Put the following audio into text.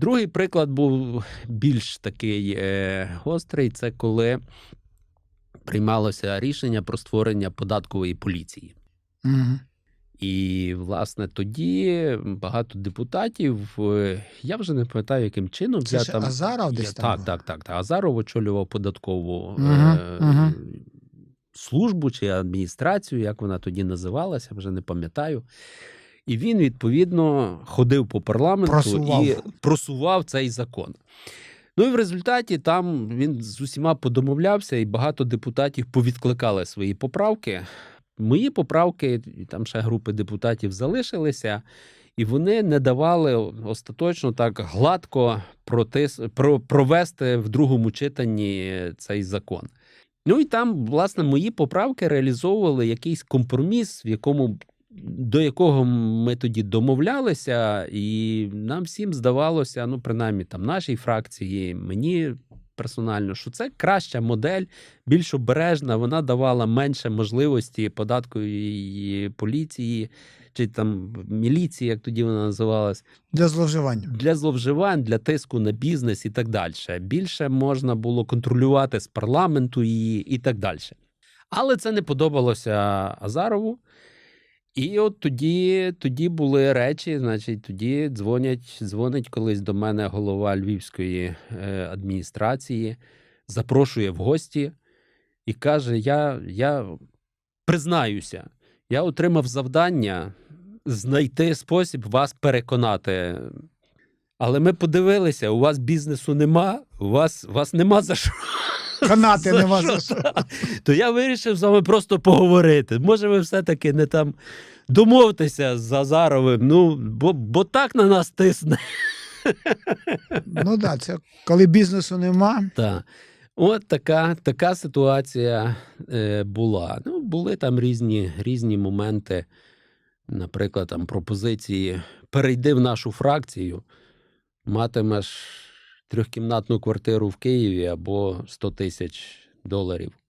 Другий приклад був більш такий е, гострий. Це коли приймалося рішення про створення податкової поліції. Угу. І, власне, тоді багато депутатів, е, я вже не пам'ятаю, яким чином Це я ще там. Азаров десь я, там так, так, так, так. Азаров очолював податкову Мгм, е, мгм. службу чи адміністрацію, як вона тоді називалася, вже не пам'ятаю. І він, відповідно, ходив по парламенту Просував. і просував цей закон. Ну і в результаті там він з усіма подомовлявся, і багато депутатів повідкликали свої поправки. Мої поправки, там ще групи депутатів залишилися, і вони не давали остаточно так гладко протис... про... провести в другому читанні цей закон. Ну і там, власне, мої поправки реалізовували якийсь компроміс, в якому до якого ми тоді домовлялися, і нам всім здавалося, ну, принаймні там нашій фракції, мені персонально, що це краща модель, більш обережна, вона давала менше можливості податкової поліції чи там міліції, як тоді вона називалась, Для зловживання. для зловживань, для тиску на бізнес і так далі. Більше можна було контролювати з парламенту і, і так далі. Але це не подобалося Азарову. І от тоді, тоді були речі, значить, тоді дзвонять, дзвонить колись до мене голова Львівської е, адміністрації, запрошує в гості і каже: Я, я признаюся, я отримав завдання знайти спосіб вас переконати. Але ми подивилися, у вас бізнесу нема, у вас, у вас нема за що. Канати нема за що. То я вирішив з вами просто поговорити. Може, ви все-таки не там домовтеся з Азаровим, ну, бо, бо так на нас тисне. Ну так, да, це коли бізнесу нема. Та. От така, така ситуація е, була. Ну, були там різні, різні моменти. Наприклад, там пропозиції перейди в нашу фракцію, матимеш трьохкімнатну квартиру в Києві або 100 тисяч доларів